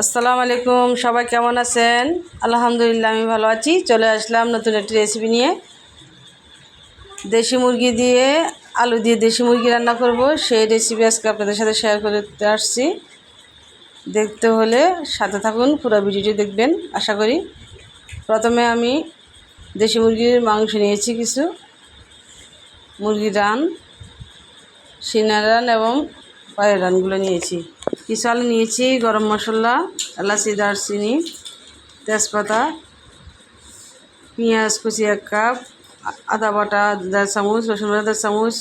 আসসালামু আলাইকুম, সবাই কেমন আছেন? আলহামদুলিল্লাহ, আমি ভালো আছি। চলে আসলাম নতুন একটি রেসিপি নিয়ে। দেশি মুরগি দিয়ে, আলু দিয়ে দেশি মুরগি রান্না করব। সেই রেসিপি আজকে আপনাদের সাথে শেয়ার করতে আসছি। দেখতে হলে সাথে থাকুন, পুরো ভিডিওটি দেখবেন, আশা করি। প্রথমে আমি দেশি মুরগির মাংস নিয়েছি কিছু। মুরগির রান সিনার রান এবং পায়ের রানগুলো নিয়েছি। কিছু আলু নিয়েছি, গরম মশলা, এলাচি, দারচিনি, তেজপাতা, পেঁয়াজ কুচি এক কাপ, আদা বাটা দেড় চামচ, রসুন বাটা দেড় চামচ,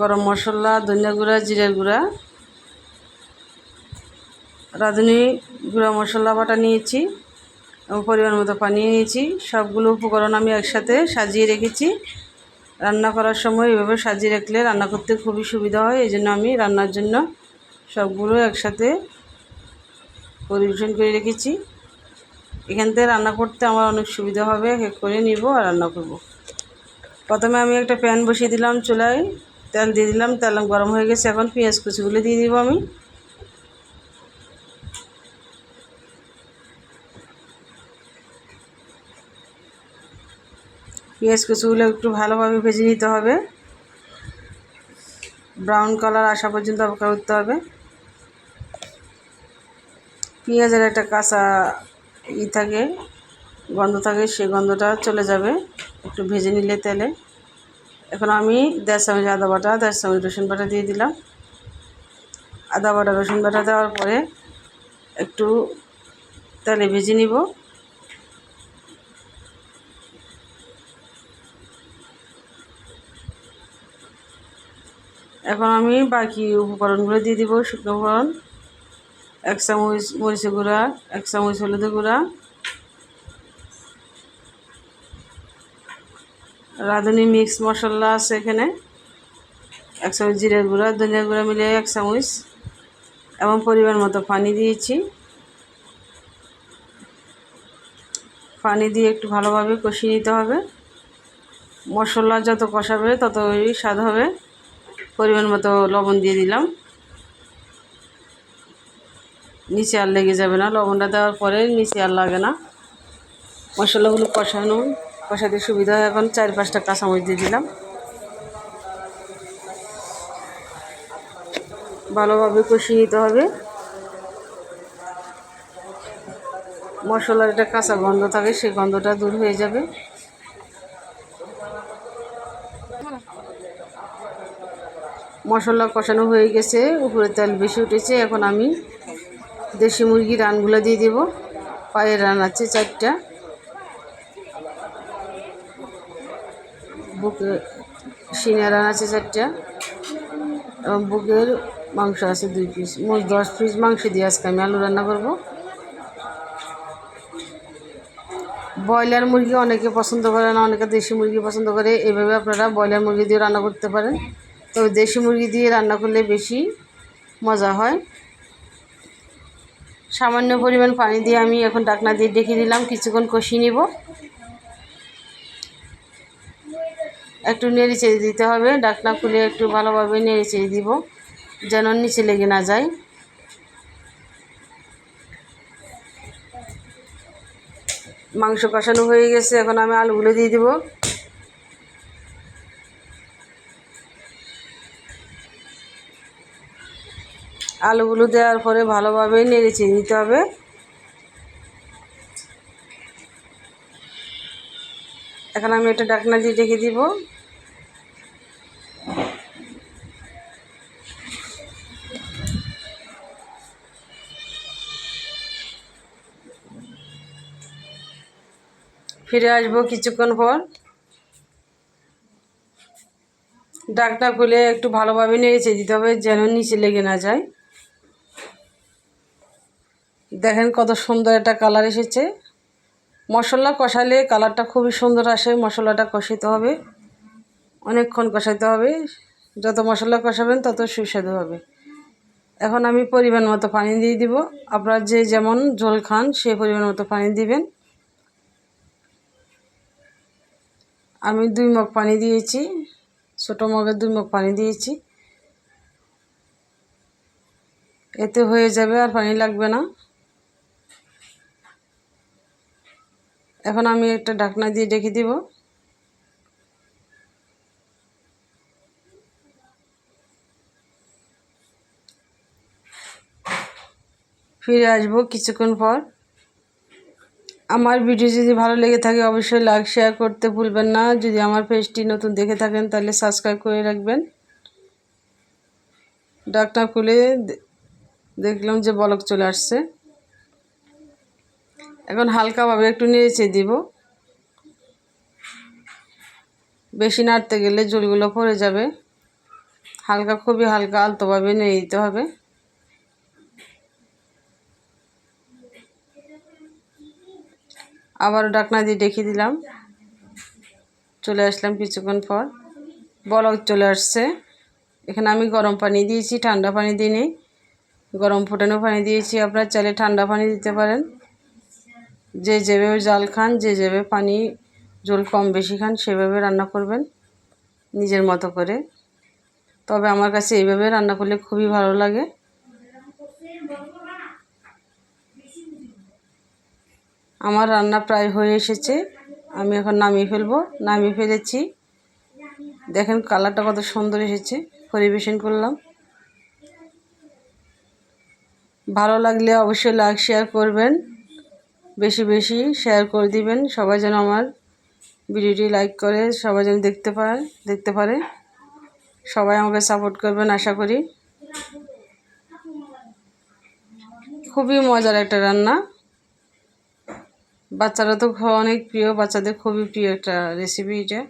গরম মশলা, ধনিয়া গুঁড়া, জিরের গুঁড়া, রাঁধুনি গুঁড়া মশলা বাটা নিয়েছি, এবং পরিমাণ মতো পানি নিয়েছি। সবগুলো উপকরণ আমি একসাথে সাজিয়ে রেখেছি। রান্না করার সময় এভাবে সাজিয়ে রাখলে রান্না করতে খুবই সুবিধা হয়, এই জন্য আমি রান্নার জন্য সবগুলো একসাথে পরিবেশন করে রেখেছি। এখান থেকে রান্না করতে আমার অনেক সুবিধা হবে করে নিব আর রান্না করব। প্রথমে আমি একটা প্যান বসিয়ে দিলাম চুলায়, তেল দিয়ে দিলাম, তেল গরম হয়ে গেছে, এখন পেঁয়াজ কুচিগুলো দিয়ে দিব আমি। পেঁয়াজ কুচিগুলো একটু ভালোভাবে ভেজে নিতে হবে। ব্রাউন কালার আসা পর্যন্ত অপেক্ষা করতে হবে। পেঁয়াজের একটা কাঁচা ই থাকে, গন্ধ থাকে, সেই গন্ধটা চলে যাবে। একটু ভেজে নিলে তেলে। এখন আমি দেড় চামচ আদা বাটা, দেড় চামচ রসুন বাটা দিয়ে দিলাম। আদা বাটা, রসুন বাটা দেওয়ার পরে একটু তেলে ভেজে নিব। এখন আমি বাকি উপকরণগুলো দিয়ে দিব, শুকনো উপকরণ। এক চামচ মরিচের গুঁড়া, এক চামচ হলুদের গুঁড়া। রাঁধুনি মিক্স মশলা আছে এখানে। এক চামচ জিরের গুঁড়া ধনিয়া গুঁড়া মিলিয়ে এক চামচ। এবং পরিমাণ মতো পানি দিয়েছি। পানি দিয়ে একটু ভালোভাবে কষিয়ে নিতে হবে। মশলা যত কষাবে ততই স্বাদ হবে। পরিমাণ মতো লবণ দিয়ে দিলাম। নিচে আর লেগে যাবে না। লবণটা দেওয়ার পরে নিচে আর লাগে না। মশলাগুলো কষানো, কষাতে সুবিধা হয়। এখন চার পাঁচটা কাঁচামরিচ দিয়ে দিলাম। ভালোভাবে কষিয়ে নিতে হবে। মশলার একটা কাঁচা গন্ধ থাকে সেই গন্ধটা দূর হয়ে যাবে। মশলা কষানো হয়ে গেছে, উপরে তেল বেশি উঠেছে, এখন আমি দেশি মুরগির রানগুলো দিয়ে দেব। পায়ের রান আছে চারটা। বুকে সিনা রান আছে চারটা। এবং বুকের মাংস আছে দুই পিস মোট দশ পিস মাংস দিয়ে আজকে আমি আলু রান্না করব। ব্রয়লার মুরগি অনেকে পছন্দ করে না, অনেকে দেশি মুরগি পছন্দ করে। এভাবে আপনারা ব্রয়লার মুরগি দিয়ে রান্না করতে পারেন। তবে দেশি মুরগি দিয়ে রান্না করলে বেশি মজা হয়। সামান্য পরিমাণ পানি দিয়ে আমি এখন ডাকনা দিয়ে ডেকে দিলাম কিছুক্ষণ কষিয়ে নিব। একটু নেড়ে চেড়ে দিতে হবে, ডাকনা খুলে একটু ভালোভাবে নেড়ে চেড়ে দিব, যেন নিচে লেগে না যায়। মাংস কষানো হয়ে গেছে, এখন আমি আলুগুলো দিয়ে দিব। আলুগুলো দেওয়ার পরে ভালোভাবে নেড়ে চেড়ে দিতে হবে। এখন আমি একটা ডাকনা দিয়ে রেখে দিব। ফিরে আসব কিছুক্ষণ পর। ডাকটা খুলে একটু ভালোভাবে নেড়েছে দিতে হবে যেন নিচে লেগে না যায়। দেখেন কত সুন্দর একটা কালার এসেছে। মশলা কষালে কালারটা খুবই সুন্দর আসে, মশলাটা কষাতে হবে। অনেকক্ষণ কষাতে হবে। যত মশলা কষাবেন তত সুস্বাদু হবে। এখন আমি পরিমাণ মতো পানি দিয়ে দিব। আপনারা যে যেমন ঝোল খান সে পরিমাণ মতো পানি দিবেন। আমি দুই মগ পানি দিয়েছি। ছোটো মগের দুই মগ পানি দিয়েছি। এতে হয়ে যাবে আর পানি লাগবে না। এখন আমি একটা ঢাকনা দিয়ে ডেকে দিব। ফিরে আসব কিছুক্ষণ পর। আমার ভিডিও যদি ভালো লেগে থাকে অবশ্যই লাইক শেয়ার করতে ভুলবেন না। যদি আমার পেজটি নতুন দেখে থাকেন তাহলে সাবস্ক্রাইব করে রাখবেন। ডাকটা খুলে দেখলাম যে বলক চলে আসছে। এখন হালকাভাবে একটু নেড়েছে দিব। বেশি নাড়তে গেলে জলগুলো পড়ে যাবে। হালকা, খুবই হালকা, আলতোভাবে নিয়ে দিতে হবে। আবারও ডাকনা দিয়ে ডেকে দিলাম। চলে আসলাম কিছুক্ষণ পর। বলক চলে আসছে। এখানে আমি গরম পানি দিয়েছি, ঠান্ডা পানি দিইনি। গরম ফুটানো পানি দিয়েছি। আপনারা চাইলে ঠান্ডা পানি দিতে পারেন। যে যেভাবে জাল খান, যে যেভাবে পানি জল কম বেশি খান, সেভাবে রান্না করবেন নিজের মতো করে। তবে আমার কাছে এইভাবে রান্না করলে খুবই ভালো লাগে। আমার রান্না প্রায় হয়ে এসেছে। আমি এখন নামিয়ে ফেলব। নামিয়ে ফেলেছি। দেখেন কালারটা কত সুন্দর এসেছে। পরিবেশন করলাম। ভালো লাগলে অবশ্যই লাইক, শেয়ার করবেন। বেশি বেশি শেয়ার করে দিবেন। সবাই যেন আমার ভিডিওটি লাইক করে, সবাই যেন দেখতে পারে দেখতে পারে। সবাই আমাকে সাপোর্ট করবেন, আশা করি। খুবই মজার একটা রান্না। বাচ্চারা তো অনেক প্রিয়, বাচ্চাদের খুবই প্রিয় একটা রেসিপি এটা।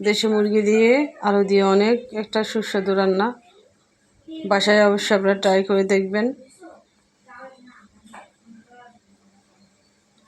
দেশি মুরগি দিয়ে আলু দিয়ে অনেক একটা সুস্বাদু রান্না। বাসায় অবশ্যই আপনারা ট্রাই করে দেখবেন।